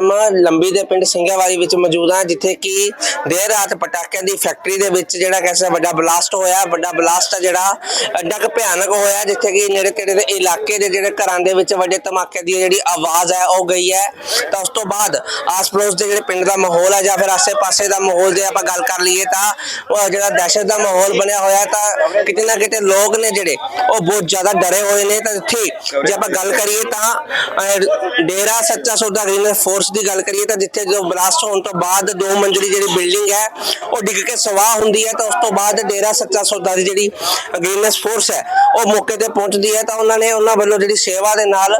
Time ਲੰਬੀ ਦੇ ਪਿੰਡ ਸਿੰਘਾਵਾਲੀ ਵਿੱਚ ਮੌਜੂਦ ਹਾਂ, ਜਿੱਥੇ ਕਿ ਦੇਰ ਰਾਤ ਪਟਾਕਿਆਂ ਦੀ ਫੈਕਟਰੀ ਦੇ ਵਿੱਚ ਜਿਹੜਾ ਕਹਿੰਦਾ ਵੱਡਾ ਬਲਾਸਟ ਹੋਇਆ, ਵੱਡਾ ਬਲਾਸਟ ਹੈ ਜਿਹੜਾ ਐਡਾ ਕੁ ਭਿਆਨਕ ਹੋਇਆ, ਜਿੱਥੇ ਕਿ ਨੇੜੇ ਤੇੜੇ ਦੇ ਇਲਾਕੇ ਦੇ ਜਿਹੜੇ ਘਰਾਂ ਦੇ ਵਿੱਚ ਵੱਡੇ ਧਮਾਕੇ ਦੀ ਜਿਹੜੀ ਆਵਾਜ਼ ਹੈ, ਉਹ ਗਈ ਹੈ। ਤਾਂ ਉਸ ਤੋਂ ਬਾਅਦ ਆਸ-ਪੜੋਸ ਦੇ ਜਿਹੜੇ ਪਿੰਡ ਦਾ ਮਾਹੌਲ ਹੈ ਜਾਂ ਫਿਰ ਆਸੇ-ਪਾਸੇ ਦਾ ਮਾਹੌਲ ਜੇ ਆਪਾਂ ਗੱਲ ਕਰ ਲਈਏ ਤਾਂ, ਉਹ ਜਿਹੜਾ ਦਹਿਸ਼ਤ ਦਾ ਮਾਹੌਲ ਬਣਿਆ ਹੋਇਆ ਤਾਂ ਕਿਤੇ ਨਾ ਕਿਤੇ ਲੋਕ ਨੇ ਜਿਹੜੇ, ਉਹ ਬਹੁਤ ਜ਼ਿਆਦਾ ਡਰੇ ਹੋਏ ਨੇ। ਤਾਂ ਇੱਥੇ ਜੇ ਆਪਾਂ ਗੱਲ ਕਰੀਏ ਤਾਂ ਡੇਰਾ ਸੱਚਾ ਸੌਦਾ ਗ੍ਰੀਨ ਫੋਰਸ ਦੀ ਗੱਲ ਕਰੀਏ ਤਾਂ ਜਿੱਥੇ ਜਦੋਂ ਬਲਾਸਟ ਹੋਣ ਤੋਂ ਬਾਅਦ ਦੋ ਮੰਜ਼ਲੀ ਜਿਹੜੀ ਬਿਲਡਿੰਗ ਹੈ ਉਹ ਡਿੱਗ ਕੇ ਸਵਾਹ ਹੁੰਦੀ ਹੈ ਤਾਂ ਉਸ ਤੋਂ ਬਾਅਦ ਡੇਰਾ ਸੱਚਾ ਸੌਦਾ ਦੀ ਜਿਹੜੀ ਗ੍ਰੀਨਸ ਫੋਰਸ ਹੈ ਉਹ ਮੌਕੇ ਤੇ ਪਹੁੰਚਦੀ ਹੈ ਤਾਂ ਉਹਨਾਂ ਨੇ ਉਹਨਾਂ ਵੱਲੋਂ ਜਿਹੜੀ ਸੇਵਾ ਦੇ ਨਾਲ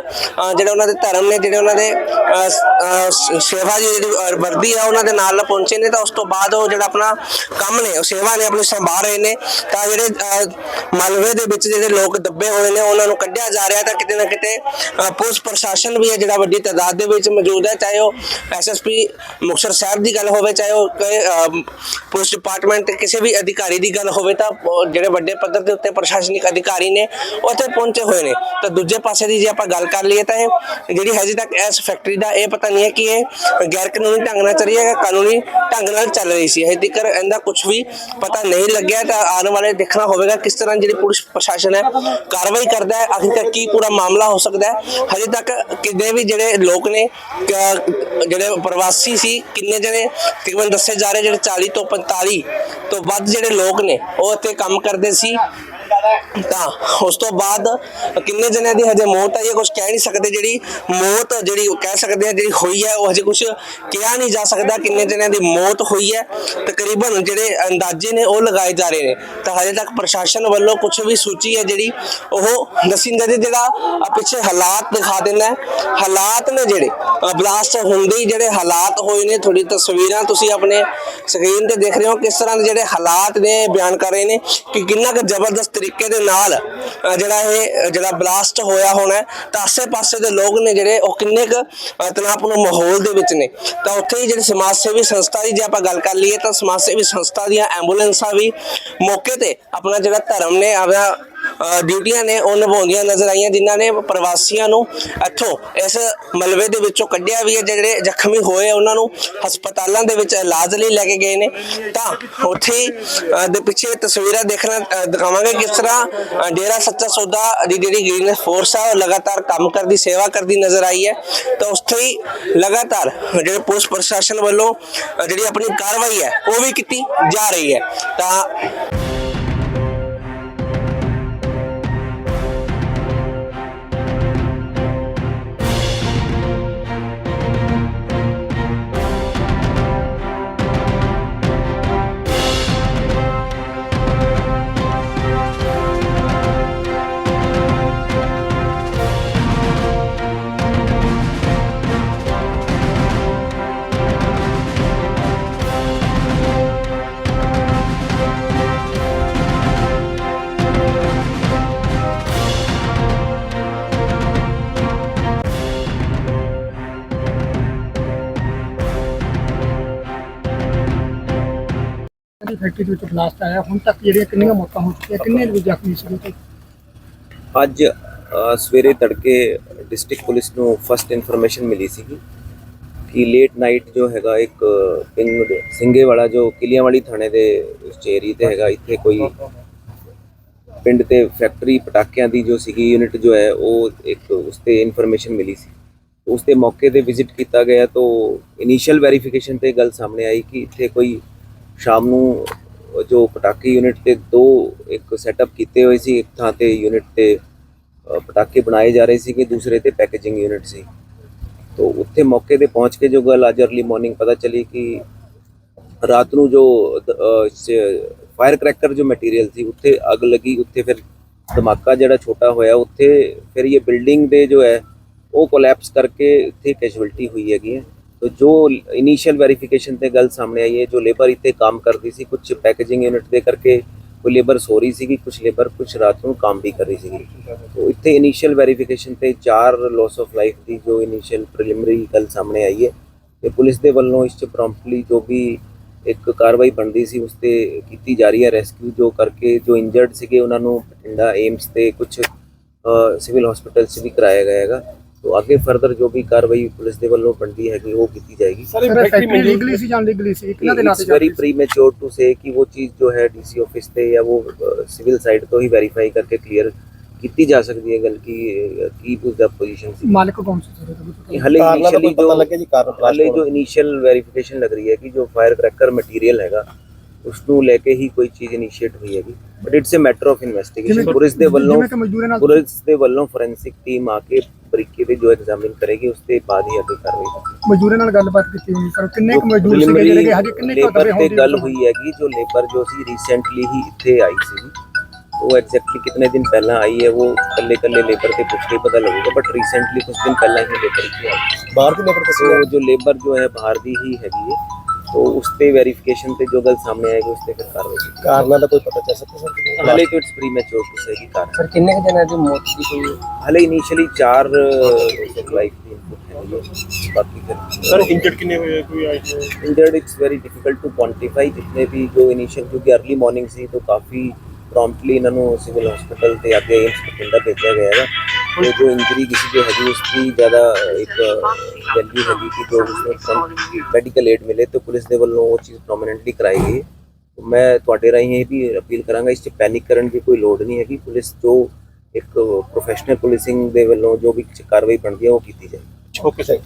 ਜਿਹੜੇ ਉਹਨਾਂ ਦੇ ਧਰਮ ਨੇ ਜਿਹੜੇ ਉਹਨਾਂ ਦੇ ਸੇਵਾ ਦੀ ਜਿਹੜੀ ਵਰਦੀ ਹੈ ਉਹਨਾਂ ਦੇ ਨਾਲ ਪਹੁੰਚੇ ਨੇ ਤਾਂ ਉਸ ਤੋਂ ਬਾਅਦ ਉਹ ਜਿਹੜਾ ਆਪਣਾ ਕੰਮ ਨੇ ਉਹ ਸੇਵਾ ਨੇ ਆਪਣੀ ਸੰਭਾਲ ਰਹੇ ਨੇ ਤਾਂ ਜਿਹੜੇ ਅਹ, ਦੇ ਵਿੱਚ ਜਿਹੜੇ ਲੋਕ ਦੱਬੇ ਹੋਏ ਨੇ ਉਹਨਾਂ ਨੂੰ ਕੱਢਿਆ ਜਾ ਰਿਹਾ ਤਾਂ ਕਿਤੇ ਨਾ ਕਿਤੇ ਪੁਲਿਸ ਪ੍ਰਸ਼ਾਸਨ ਵੀ ਹੈ ਜਿਹੜਾ ਵੱਡੀ ਤਾਦਾਦ ਦੇ ਵਿੱਚ ਮੌਜੂਦ ਹੈ ਚਾਹੇ ਉਹ ਐਸਐਸਪੀ ਮੁਕਤਸਰ ਸਾਹਿਬ ਦੀ ਗੱਲ ਹੋਵੇ, ਚਾਹੇ ਉਹ ਪੁਲਿਸ ਡਿਪਾਰਟਮੈਂਟ ਕਿਸੇ ਵੀ ਅਧਿਕਾਰੀ ਦੀ ਗੱਲ ਹੋਵੇ ਤਾਂ ਜਿਹੜੇ ਵੱਡੇ ਪੱਧਰ ਦੇ ਉੱਤੇ ਪ੍ਰਸ਼ਾਸਨਿਕ ਅਧਿਕਾਰੀ ਨੇ, ਉੱਥੇ ਪਹੁੰਚੇ ਹੋਏ ਨੇ। ਤਾਂ ਦੂਜੇ ਪਾਸੇ ਦੀ ਜੇ ਆਪਾਂ ਗੱਲ ਕਰ ਲਈਏ ਤਾਂ ਇਹ ਜਿਹੜੀ ਹਜੇ ਤੱਕ ਇਸ ਫੈਕਟਰੀ ਦਾ ਇਹ ਪਤਾ ਨਹੀਂ ਹੈ ਕਿ ਇਹ ਗੈਰ ਕਾਨੂੰਨੀ ਢੰਗ ਨਾਲ ਚੱਲ ਰਹੀ ਹੈ ਜਾਂ ਕਾਨੂੰਨੀ ਢੰਗ ਨਾਲ ਚੱਲ ਰਹੀ ਸੀ। ਹਜੇ ਤੱਕ ਇਹਦਾ ਕੁਝ ਵੀ ਪਤਾ ਨਹੀਂ ਲੱਗਿਆ ਤਾਂ ਆਉਣ ਵਾਲੇ ਦੇਖਣਾ ਹੋਵੇਗਾ ਕਿਸ ਤਰ੍ਹਾਂ ਜਿਹੜੀ ਪੁਲਿਸ ਪ੍ਰਸ਼ਾਸਨ ਹੈ ਕਾਰਵਾਈ ਕਰਦਾ ਹੈ ਆਖਿਰਕਾਰ ਕੀ ਪੂਰਾ ਮਾਮਲਾ ਹੋ ਸਕਦਾ ਹੈ। ਹਜੇ ਤੱਕ ਕਿੰਨੇ ਵੀ ਜਿਹੜੇ ਲੋਕ ਨੇ ਜਿਹੜੇ ਪ੍ਰਵਾਸੀ ਸੀ, ਕਿੰਨੇ ਜਣੇ ਤਕਰੀਬਨ ਦੱਸੇ ਜਾ ਰਹੇ ਜਿਹੜੇ 40 ਤੋਂ 45 ਤੋਂ ਵੱਧ ਜਿਹੜੇ ਲੋਕ ਨੇ, ਉਹ ਇੱਥੇ ਕੰਮ ਕਰਦੇ ਸੀ। ਤਾਂ ਉਸ ਤੋਂ ਬਾਅਦ ਕਿੰਨੇ ਜਣਿਆਂ ਦੀ ਹਜੇ ਮੌਤ ਆਈ ਹੈ ਕੁਝ ਕਹਿ ਨਹੀਂ ਸਕਦੇ, ਜਿਹੜੀ ਮੌਤ, ਜਿਹੜੀ ਕਹਿ ਸਕਦੇ ਆ, ਜਿਹੜੀ ਹੋਈ ਹੈ, ਉਹ ਹਜੇ ਕੁਝ ਕਿਹਾ ਨਹੀਂ ਜਾ ਸਕਦਾ ਕਿੰਨੇ ਜਣਿਆਂ ਦੀ ਮੌਤ ਹੋਈ ਹੈ। ਤਕਰੀਬਨ ਜਿਹੜੇ ਅੰਦਾਜ਼ੇ ਨੇ, ਉਹ ਲਗਾਏ ਜਾ ਰਹੇ ਨੇ। ਤਾਂ ਹਜੇ ਤੱਕ ਪ੍ਰਸ਼ਾਸਨ ਵੱਲੋਂ ਕੁਝ ਵੀ ਸੂਚੀ ਹੈ, ਜਿਹੜੀ ਉਹ ਦੱਸੀ ਨਹੀਂ ਜਾਂਦੀ ਜਿਹੜਾ ਪਿੱਛੇ ਹਾਲਾਤ ਦਿਖਾ ਦਿੰਦਾ ਹਾਲਾਤ ਨੇ ਜਿਹੜੇ ਬਲਾਸਟ ਹੁੰਦੇ ਹੀ ਜਿਹੜੇ ਹਾਲਾਤ ਹੋਏ ਨੇ ਥੋੜੀ ਤਸਵੀਰਾਂ ਤੁਸੀਂ ਆਪਣੇ ਸਕਰੀਨ ਤੇ ਦੇਖ ਰਹੇ ਹੋ, ਕਿਸ ਤਰ੍ਹਾਂ ਦੇ ਜਿਹੜੇ ਹਾਲਾਤ ਨੇ, ਬਿਆਨ ਕਰ ਰਹੇ ਨੇ, ਕਿ ਕਿੰਨਾ ਕੁ ਜ਼ਬਰਦਸਤ ਤਰੀਕੇ ਦੇ ਨਾਲ ਅਹ, ਜਿਹੜਾ ਇਹ ਜਿਹੜਾ ਬਲਾਸਟ ਹੋਇਆ ਹੋਣਾ ਹੈ, ਤਾਂ ਆਸੇ-ਪਾਸੇ ਦੇ ਲੋਕ ਨੇ ਜਿਹੜੇ ਉਹ ਕਿੰਨੇ ਕੁ ਅਹ, ਤਣਾਅਪੂਰਨ ਮਾਹੌਲ ਦੇ ਵਿੱਚ ਨੇ। ਤਾਂ ਉੱਥੇ ਹੀ ਜਿਹੜੀ ਸਮਾਜ ਸੇਵੀ ਸੰਸਥਾ ਦੀ ਜੇ ਆਪਾਂ ਗੱਲ ਕਰ ਲਈਏ ਤਾਂ ਸਮਾਜ ਸੇਵੀ ਸੰਸਥਾ ਦੀਆਂ ਐਂਬੂਲੈਂਸਾਂ ਵੀ ਮੌਕੇ ਤੇ ਆਪਣਾ ਜਿਹੜਾ ਧਰਮ ਨੇ ਆਪਣਾ ਡਿਊਟੀਆਂ ਨੇ ਉਹ ਨਿਭਾਉਂਦੀਆਂ ਨਜ਼ਰ ਆਈਆਂ ਜਿਨ੍ਹਾਂ ਨੇ ਪ੍ਰਵਾਸੀਆਂ ਨੂੰ ਇੱਥੋਂ ਇਸ ਮਲਬੇ ਦੇ ਵਿੱਚੋਂ ਕੱਢਿਆ ਵੀ ਹੈ ਜਿਹੜੇ ਜ਼ਖਮੀ ਹੋਏ ਉਹਨਾਂ ਨੂੰ ਹਸਪਤਾਲਾਂ ਦੇ ਵਿੱਚ ਇਲਾਜ ਲਈ ਲੈ ਕੇ ਗਏ ਨੇ। ਤਾਂ ਉੱਥੇ ਹੀ, ਦੇ ਪਿੱਛੇ ਤਸਵੀਰਾਂ ਦੇਖਣਾ ਦਿਖਾਵਾਂਗੇ ਕਿਸ ਤਰ੍ਹਾਂ ਡੇਰਾ ਸੱਚਾ ਸੌਦਾ ਦੀ ਜਿਹੜੀ ਗ੍ਰੀਨ ਫੋਰਸ ਆ ਉਹ ਲਗਾਤਾਰ ਕੰਮ ਕਰਦੀ ਸੇਵਾ ਕਰਦੀ ਨਜ਼ਰ ਆਈ ਹੈ। ਤਾਂ ਉੱਥੇ ਹੀ ਲਗਾਤਾਰ ਜਿਹੜੇ ਪੁਲਿਸ ਪ੍ਰਸ਼ਾਸਨ ਵੱਲੋਂ ਜਿਹੜੀ ਆਪਣੀ ਕਾਰਵਾਈ ਹੈ ਉਹ ਵੀ ਕੀਤੀ ਜਾ ਰਹੀ ਹੈ। ਤਾਂ ਫੈਕਟਰੀ ਦੇ ਵਿੱਚ ਬਲਾਸਟ ਆਇਆ, ਹੁਣ ਤੱਕ ਜਿਹੜੀਆਂ ਕਿੰਨੀਆਂ ਮੌਤਾਂ ਹੋ ਚੁੱਕੀਆਂ, ਕਿੰਨੇ ਲੋਕ ਜ਼ਖਮੀ ਸੀ? ਤੇ ਅੱਜ ਸਵੇਰੇ ਤੜਕੇ ਡਿਸਟ੍ਰਿਕਟ ਪੁਲਿਸ ਨੂੰ ਫਸਟ ਇਨਫੋਰਮੇਸ਼ਨ ਮਿਲੀ ਸੀ ਕਿ ਲੇਟ ਨਾਈਟ ਜੋ ਹੈਗਾ ਇੱਕ ਪਿੰਡ ਸਿੰਘੇ ਵਾਲਾ ਜੋ ਕਿਲੀਆਂਵਾਲੀ ਥਾਣੇ ਦੇ ਉਸ ਤੇ ਹੈਗਾ, ਇੱਥੇ ਕੋਈ ਪਿੰਡ ਤੇ ਫੈਕਟਰੀ ਪਟਾਕਿਆਂ ਦੀ ਜੋ ਸੀਗੀ ਯੂਨਿਟ ਜੋ ਹੈ, ਉਹ ਇੱਕ ਉਸ ਤੇ ਇਨਫੋਰਮੇਸ਼ਨ ਮਿਲੀ ਸੀ। ਉਸ ਤੇ ਮੌਕੇ ਤੇ ਵਿਜ਼ਿਟ ਕੀਤਾ ਗਿਆ ਤਾਂ ਇਨੀਸ਼ੀਅਲ ਵੈਰੀਫਿਕੇਸ਼ਨ ਤੇ ਗੱਲ ਸਾਹਮਣੇ ਆਈ ਕਿ ਇੱਥੇ ਕੋਈ ਸ਼ਾਮ ਨੂੰ ਜੋ ਪਟਾਕੇ ਯੂਨਿਟ ਤੇ ਦੋ ਇੱਕ ਸੈਟਅਪ ਕੀਤੇ ਹੋਏ ਸੀ, ਇੱਕ ਥਾਂ ਤੇ ਯੂਨਿਟ ਤੇ ਪਟਾਕੇ ਬਣਾਏ ਜਾ ਰਹੇ ਸੀ ਕਿ ਦੂਸਰੇ ਤੇ ਪੈਕੇਜਿੰਗ ਯੂਨਿਟ ਸੀ। ਤੋਂ ਉੱਥੇ ਮੌਕੇ ਤੇ ਪਹੁੰਚ ਕੇ ਜੋ ਗੱਲ ਅੱਜ ਅਰਲੀ ਮਾਰਨਿੰਗ ਪਤਾ ਚਲੀ ਕਿ ਰਾਤ ਨੂੰ ਜੋ ਫਾਇਰ ਕ੍ਰੈਕਰ ਜੋ ਮਟੀਰੀਅਲ ਸੀ, ਉੱਥੇ ਅੱਗ ਲੱਗੀ, ਉੱਥੇ ਫਿਰ ਧਮਾਕਾ ਜਿਹੜਾ ਛੋਟਾ ਹੋਇਆ, ਉੱਥੇ ਫਿਰ ਇਹ ਬਿਲਡਿੰਗ ਦੇ ਜੋ ਹੈ, ਉਹ ਕੋਲੈਪਸ ਕਰਕੇ ਇੱਥੇ ਕੈਜੁਅਲਟੀ ਹੋਈ ਹੈਗੀ ਹੈ। ਤੋ ਜੋ ਇਨੀਸ਼ੀਅਲ ਵੈਰੀਫਿਕੇਸ਼ਨ ਤੇ ਗੱਲ ਸਾਹਮਣੇ ਆਈ ਹੈ ਜੋ ਲੇਬਰ ਇੱਥੇ ਕੰਮ ਕਰਦੀ ਸੀ ਕੁਝ ਪੈਕੇਜਿੰਗ ਯੂਨਿਟ ਦੇ ਕਰਕੇ ਕੋਈ ਲੇਬਰ ਸੋ ਰਹੀ ਸੀਗੀ ਕੁਝ ਲੇਬਰ ਕੁਝ ਰਾਤ ਨੂੰ ਕੰਮ ਵੀ ਕਰ ਰਹੀ ਸੀਗੀ ਤੋ ਇੱਥੇ ਇਨੀਸ਼ੀਅਲ ਵੈਰੀਫਿਕੇਸ਼ਨ ਤੇ ਚਾਰ ਲਾਸ ਆਫ ਲਾਈਫ ਦੀ ਜੋ ਇਨੀਸ਼ੀਅਲ ਪ੍ਰੀਲਿਮਿਨਰੀ ਗੱਲ ਸਾਹਮਣੇ ਆਈ ਹੈ ਤੇ ਪੁਲਿਸ ਦੇ ਵੱਲੋਂ ਇਸ ਚ ਪ੍ਰੋਮਪਟਲੀ ਜੋ ਵੀ ਇੱਕ ਕਾਰਵਾਈ ਬਣਦੀ ਸੀ ਉਸ ਤੇ ਕੀਤੀ ਜਾ ਰਹੀ ਹੈ ਰੈਸਕਿਊ ਜੋ ਕਰਕੇ ਜੋ ਇੰਜਰਡ ਸੀਗੇ ਉਹਨਾਂ ਨੂੰ ਬਠਿੰਡਾ ਏਮਸ ਤੇ ਕੁਝ ਸਿਵਲ ਹਸਪੀਟਲ 'ਚ ਵੀ ਕਰਾਇਆ ਗਿਆ ਹੈਗਾ ਤੋਂ ਅੱਗੇ ਫਰਦਰ ਜੋ ਵੀ ਕਾਰਵਾਈ ਪੁਲਿਸ ਦੇ ਵੱਲੋਂ ਬਣਦੀ ਹੈਗੀ ਉਹ ਕੀਤੀ ਜਾਏਗੀ ਸਰ ਫੈਕਟਰੀ ਲੀਗਲੀ ਸੀ ਜਾਂ ਲੀਗਲੀ ਸੀ ਕਿਹਨਾਂ ਦੇ ਨਾਂ ਤੇ इट्स वेरी ਜਾਂਦੀ ਸੀ प्रीमेच्योर टू से कि वो चीज़ जो है डीसी ऑफिस ਤੇ ਜਾਂ ਉਹ ਸਿਵਲ ਸਾਈਡ ਤੋਂ ਹੀ ਵੈਰੀਫਾਈ ਕਰਕੇ ਕਲੀਅਰ ਕੀਤੀ ਜਾ ਸਕਦੀ ਹੈ ਗੱਲ ਕੀ ਕੀ ਉਸਦਾ ਪੋਜੀਸ਼ਨ ਸੀ ਮਾਲਕ ਕੌਣ ਸੀ ਸਰ ਇਹਦਾ ਵੀ ਪਤਾ ਇਹ ਹਲੇ ਕਾਰਨ ਦਾ ਕੋਈ ਇਨੀਸ਼ੀਅਲੀ ਪਤਾ ਜੋ ਲੱਗਿਆ ਜੀ ਕਾਰਨ blast ਹਲੇ ਹੋਣ ਜੋ ਇਨੀਸ਼ੀਅਲ ਵੈਰੀਫਿਕੇਸ਼ਨ ਲੱਗ ਰਹੀ ਹੈ ਕਿ ਜੋ ਫਾਇਰ ਕ੍ਰੈਕਰ ਮਟੀਰੀਅਲ ਹੈਗਾ ਉਸ ਨੂੰ ਲੈ ਕੇ ਹੀ ਕੋਈ ਚੀਜ਼ ਇਨੀਸ਼ੀਏਟ ਹੋਈ ਹੈਗੀ but it's a matter of investigation police ਦੇ ਵੱਲੋਂ ਪੁਲਿਸ ਦੇ ਵੱਲੋਂ ਫੋਰੈਂਸਿਕ ਟੀਮ ਆ ਕੇ ਬਰੀਕੀ ਦੇ ਜੋ ਐਗਜ਼ਾਮਿਨ ਕਰੇਗੀ ਉਸ ਤੇ ਬਾਅਦ ਹੀ ਅੱਗੇ ਕਾਰਵਾਈ ਹੋਵੇਗੀ ਮਜ਼ਦੂਰਾਂ ਨਾਲ ਗੱਲਬਾਤ ਕੀਤੀ ਹੋਈ ਸਰ ਕਿੰਨੇ ਕੁ ਮਜ਼ਦੂਰ ਸੀਗੇ ਜਿਹੜੇ ਕਿ ਹਜੇ ਕਿੰਨੇ ਕੁ ਦਬੇ ਹੋਣਗੇ? ਤੇ ਗੱਲ ਹੋਈ ਹੈਗੀ ਜੋ ਲੇਬਰ ਜੋ ਸੀ ਰੀਸੈਂਟਲੀ ਹੀ ਇੱਥੇ ਆਈ ਸੀ। ਉਹ ਐਗਜ਼ੈਕਟਲੀ ਕਿੰਨੇ ਦਿਨ ਪਹਿਲਾਂ ਆਈ ਹੈ ਉਹ ਕੱਲੇ ਕੱਲੇ ਲੇਬਰ ਤੇ ਪੁੱਛ ਕੇ ਪਤਾ ਲੱਗੂਗਾ ਬਟ ਰੀਸੈਂਟਲੀ ਕੁਝ ਦਿਨ ਪਹਿਲਾਂ ਹੀ ਲੇਬਰ ਇੱਥੇ ਆਈ। ਬਾਹਰ ਦੀ ਲੇਬਰ ਤੇ ਜੋ ਲੇਬਰ ਜੋ ਹੈ ਬਾਹਰ ਦੀ ਹੀ ਹੈਗੀ ਹੈ। ਉਹ ਉਸ ਤੇ ਵੈਰੀਫਿਕੇਸ਼ਨ ਤੇ ਜੋ ਗੱਲ ਸਾਹਮਣੇ ਆਏਗੀ ਉਸ ਤੇ ਫਿਰ ਕਾਰਵਾਈ ਕੀਤੀ ਕਾਰਨਾਂ ਦਾ ਕੋਈ ਪਤਾ ਚੱਲ ਸਕਦਾ ਸਰ ਹਲੇ ਤੋਂ ਇਟਸ ਪ੍ਰੀਮੈਚੁਰ ਟੂ ਸੇ ਕੀ ਕਾਰਨ ਸਰ ਕਿੰਨੇ ਕੁ ਦਿਨਾਂ ਦੀ ਮੌਤ ਦੀ ਕੋਈ? ਹਲੇ ਇਨੀਸ਼ੀਅਲੀ 4 ਲਾਈਫ ਦੀ ਇਨਪੁਟ ਬਾਕੀ ਫਿਰ ਸਰ ਇੰਜਰਡ ਕਿੰਨੇ ਹੋਏ? ਕੋਈ idea injured it's very difficult to quantify ਜਿੰਨੇ ਵੀ ਜੋ ਇਨੀਸ਼ੀਅਲ ਕਿਉਂਕਿ अर्ਲੀ ਮਾਰਨਿੰਗ ਸੀ ਤੋਂ ਕਾਫੀ ਪ੍ਰੌਂਪਟਲੀ ਇਹਨਾਂ ਨੂੰ ਸਿਵਲ ਹਸਪੀਟਲ ਤੇ ਅੱਗੇ ਐਮਸ ਭਟਿੰਡਾ ਭੇਜਿਆ ਗਿਆ ਹੈ। ਤੇ ਜੋ ਇੰਜਰੀ ਕਿਸੇ ਦੀ ਹੈਗੀ ਉਸ ਦੀ ਜ਼ਿਆਦਾ ਇੱਕ ਵੈਲਿਊ ਹੈਗੀ ਕਿ ਜੋ ਉਸਨੂੰ ਮੈਡੀਕਲ ਏਡ ਮਿਲੇ ਤੇ ਪੁਲਿਸ ਦੇ ਵੱਲੋਂ ਉਹ ਚੀਜ਼ ਪ੍ਰੋਮਿਨੈਂਟਲੀ ਕਰਾਈ ਗਈ ਹੈ। ਤੇ ਮੈਂ ਤੁਹਾਡੇ ਰਾਹੀਂ ਇਹ ਵੀ ਅਪੀਲ ਕਰਾਂਗਾ, ਇਸ 'ਚ ਪੈਨਿਕ ਕਰਨ ਦੀ ਕੋਈ ਲੋੜ ਨਹੀਂ ਹੈਗੀ। ਪੁਲਿਸ ਜੋ ਇੱਕ ਪ੍ਰੋਫੈਸ਼ਨਲ ਪੁਲਿਸਿੰਗ ਦੇ ਵੱਲੋਂ ਜੋ ਵੀ ਕਾਰਵਾਈ ਬਣਦੀ ਹੈ, ਉਹ ਕੀਤੀ ਜਾਏ ਓਕੇ ਸਰ